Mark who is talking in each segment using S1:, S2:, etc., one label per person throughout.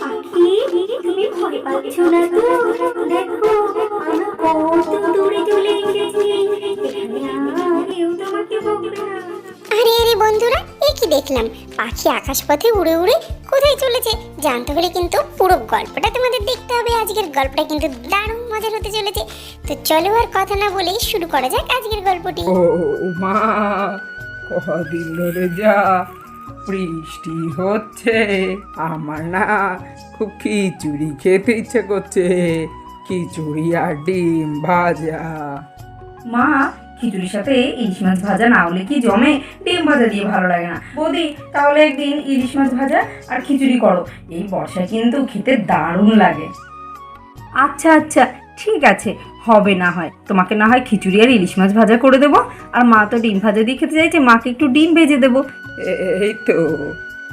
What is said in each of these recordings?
S1: পাখি তুমি ভয় পাচ্ছ না তো? দেখো আমরা কত দূরে চলে এসেছি। কেউ তোমাকে বকবে না।
S2: আরে আরে বন্ধুরা এ কি দেখলাম? পাখি আকাশপথে উড়ে উড়ে কোথায় চলেছে? জানতে হলে কিন্তু পুরো গল্পটা তোমাদের দেখতে হবে। আজকের গল্পটা কিন্তু দারুণ মজার হতে চলেছে। তো চলো আর কথা না বলেই শুরু করা যাক আজকের গল্পটি।
S3: ও মা কদিন ধরে যা। বৃষ্টি হচ্ছে আমার না খুব খিচুড়ি খেতে ইচ্ছে করছে। খিচুড়ি আর ডিম ভাজা।
S4: মা খিচুড়ির সাথে ইলিশ মাছ ভাজা না হলে কি জমে? ডিম ভাজা দিয়ে ভালো লাগে না। বৌদি তাহলে একদিন ইলিশ মাছ ভাজা আর খিচুড়ি করো। এই বর্ষায় কিন্তু খেতে দারুণ লাগে। আচ্ছা আচ্ছা ঠিক আছে। হবে না হয়। তোমাকে না হয় খিচুড়ি আর ইলিশ মাছ ভাজা করে দেবো। আর মা তো ডিম ভাজা দিয়ে খেতে চাইছে মাকে একটু ডিম ভেজে দেবো।
S3: এই তো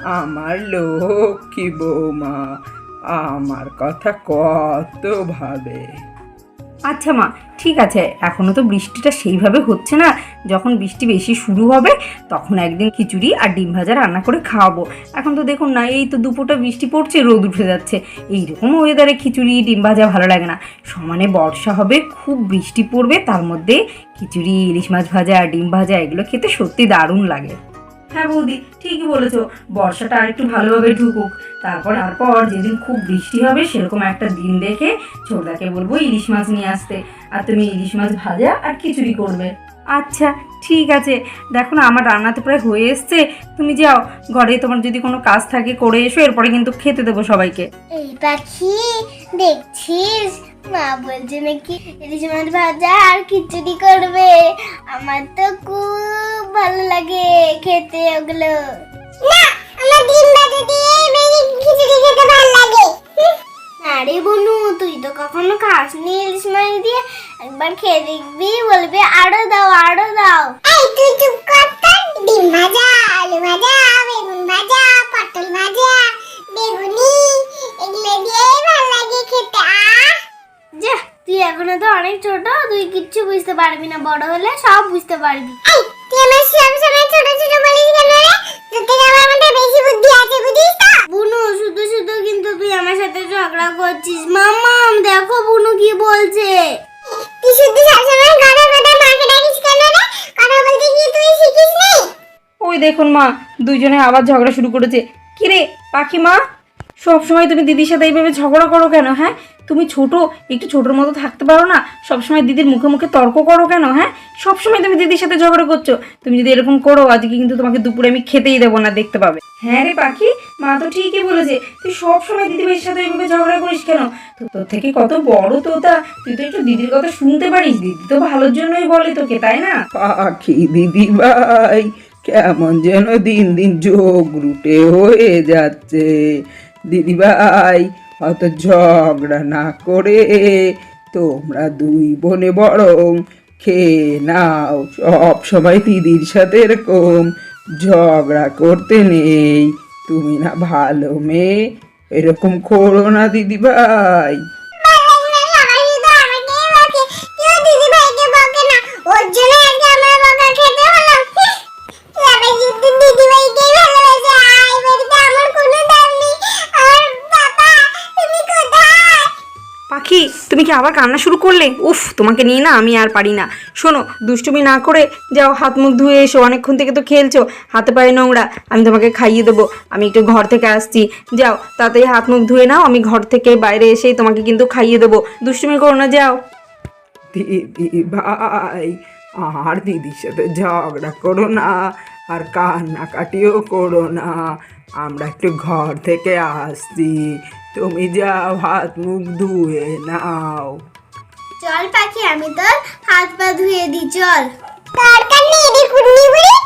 S3: আমার লোক লক্ষ্মী বৌমা, আমার কথা কত ভাবে?
S4: আচ্ছা মা, ঠিক আছে, এখনও তো বৃষ্টিটা সেইভাবে হচ্ছে না। যখন বৃষ্টি বেশি শুরু হবে, তখন একদিন খিচুড়ি আর ডিম ভাজা রান্না করে খাওয়াবো। এখন তো দেখুন না, এই তো দুপুরটা বৃষ্টি পড়ছে, রোদ উঠে যাচ্ছে। এইরকম ওয়েদারে খিচুড়ি, ডিম ভাজা ভালো লাগে না। সমানে বর্ষা হবে, খুব বৃষ্টি পড়বে, তার মধ্যে খিচুড়ি, ইলিশ মাছ ভাজা, ডিম ভাজা, এগুলো খেতে সত্যি দারুণ লাগে। হ্যাঁ বৌদি ঠিকই বলেছ। বর্ষাটা আর একটু ভালোভাবে ঢুকুক। তারপর তারপর যেদিন খুব বৃষ্টি হবে সেরকম একটা দিন দেখে ছোটদাকে বলব ইলিশ মাছ নিয়ে আসতে। আর তুমি ইলিশ মাছ ভাজা আর খিচুড়ি করবে। আচ্ছা ঠিক আছে। দেখো না আমার রান্না তো প্রায় হয়ে এসছে। তুমি যাও ঘরে তোমার যদি কোনো কাজ থাকে করে এসো এরপরে কিন্তু খেতে দেবো সবাইকে।
S2: এই পাখি দেখছিস? মা বলছে নাকি ইলিশ মাছ ভাজা আর খিচুড়ি করবে। আমার তো খুব ভালো লাগে খেতে ওগুলো। না আমার ডিম ভাজা দিয়ে খিচুড়ি খেতে ভালো লাগে। আরে বনু তুই তো কখনো খাসনি ইলিশ মাছ দিয়ে। একবার খেয়ে দেখবি বলবি আরও দাও আরও দাও। এই তুই চুপ কর তো। ডিম ভাজা আলু ভাজা বেগুন ভাজা পটল ভাজা বেগুনি এগুলো দিয়েই ভালো লাগে খেতে যা তুই এখনও তো অনেক ছোট তুই কিচ্ছু বুঝতে পারবি না বড় হলে সব বুঝতে পারবি। এই করছিস মাম্মাম দেখো বুনু কি বলছে। তুই শুধু সবসময় কথা কথা মাকে ডাকিস কেন রে? কথা বলতে কি তুই শিখিস নি?
S4: ওই দেখুন মা দুজনে আবার ঝগড়া শুরু করেছে। কিরে পাখি মা সব সময় তুমি দিদির সাথে এইভাবে ঝগড়া করো কেন হ্যাঁ? তুমি ছোট, একটু ছোটোর মতো থাকতে পারো না? সবসময় দিদির মুখে মুখে তর্ক করো কেন হ্যাঁ? সবসময় তুমি দিদির সাথে ঝগড়া করছ। তুমি যদি এরকম করো, আজকে কিন্তু তোমাকে দুপুরে আমি খেতেই দেবো না, দেখতে পাবে। হ্যাঁ রে পাখি, মা তো ঠিকই বলেছে, তুই সবসময় দিদিভাইয়ের সাথে এইভাবে ঝগড়া করিস কেন? তোর থেকে কত বড় তোতা, তুই তো একটু দিদির কথা শুনতে পারিস, দিদি তো ভালোর জন্যই বলে তোকে, তাই না?
S3: পাখি দিদি ভাই কেমন যেন দিন দিন যোগ রুটে হয়ে যাচ্ছে। দিদি ভাই অত ঝগড়া না করে তোমরা দুই বোনে বরং খেয়ে নাও। সব সময় দিদির সাথে এরকম ঝগড়া করতে নেই। তুমি না ভালো মেয়ে, এরকম করো না দিদি
S4: পাখি তুমি কি আবার কান্না শুরু করলে? উফ, তোমাকে নিয়ে না আমি আর পারি না। শোনো, দুষ্টুমি না করে যাও, হাত মুখ ধুয়ে এসো, অনেকক্ষণ থেকে তো খেলছো, হাতে পায়ে নোংরা, আমি তোমাকে খাইয়ে দেবো। আমি একটু ঘর থেকে আসছি। যাও, তাড়াতাড়ি হাত মুখ ধুয়ে নাও, আমি ঘর থেকে বাইরে এসেই তোমাকে কিন্তু খাইয়ে দেবো। দুষ্টুমি করো না, যাও।
S3: দিদি ভাই, আর দিদির সাথে ঝগড়া করো না। আর কান্নাকাটিও করো না। আমরা একটু ঘর থেকে আসছি। তুমি যাও হাত মুখ ধুয়ে নাও।
S2: চল পাখি আমি তোর হাত পা ধুয়ে দিই চল। দরকার নেই রে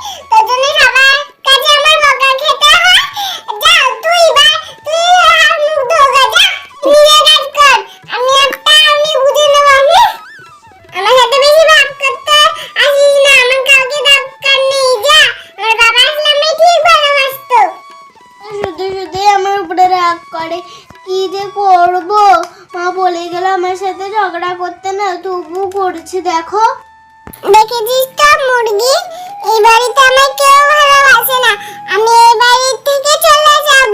S2: করে কি যে করব? মা বলে গেল আমার সাথে ঝগড়া করতে না তবু করছে, দেখো। দেখেছিস তো, মুরগি? এই বাড়িতে আমার কেউ ভালোবাসে না। আমি এই বাড়ি থেকে চলে যাব।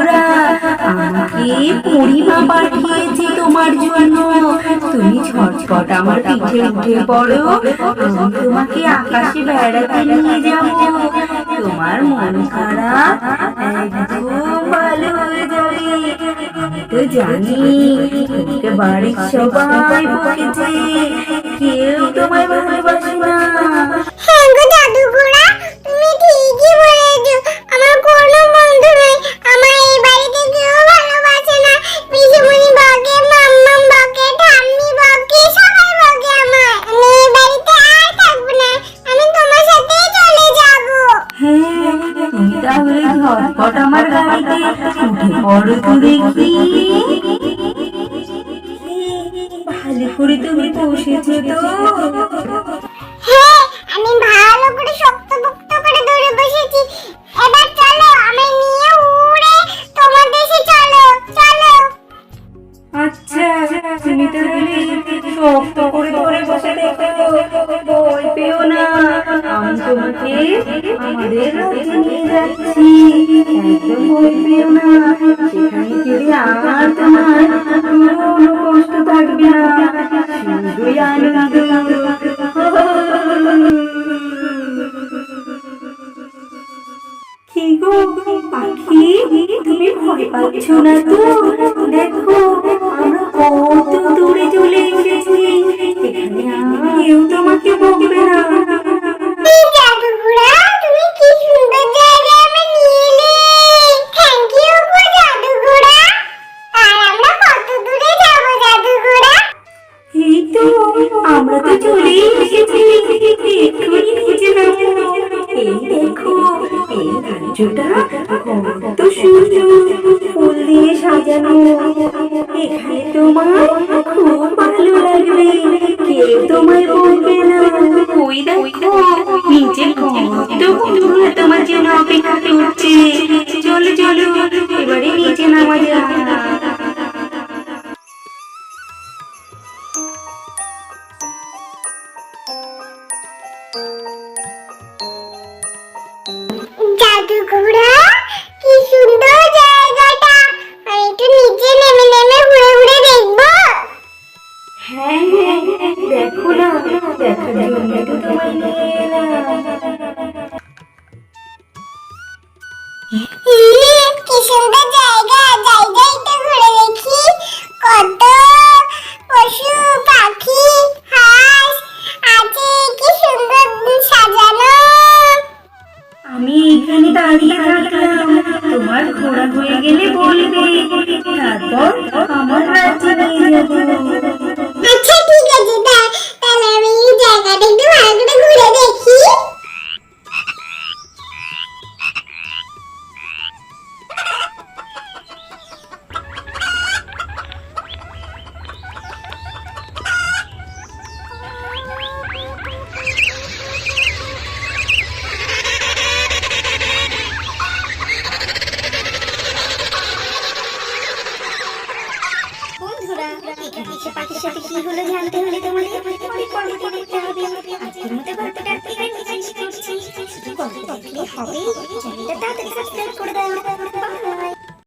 S4: বন্ধুরা, আমাকে পরিমা পাঠিয়েছে তোমার জন্য। তুমি ঝটপট আমার পিঠে উঠে পড়ো, আমি তোমাকে আকাশে বেড়াতে নিয়ে যাব। তোমার মন খারাপ? একদম ভালো হয়ে যাবে। তো জানি, তোমাকে বাড়ির সবাই বকেছে। পড়ো তো দেখি। ভালো করে তুমি বসেছো তো। সেখানে গেলে আমার
S2: সূর্যটা কত
S4: সূর্য ফুল দিয়ে সাজানো। এখানে তোমার খুব ভালো লাগবে। কেউ তোমায় বলবে না। ওই দেখো নিচে কত বন্ধুরা তোমার জন্য অপেক্ষা করছে। চলো চলো, এবারে নিচে নামা
S2: যায় Oh,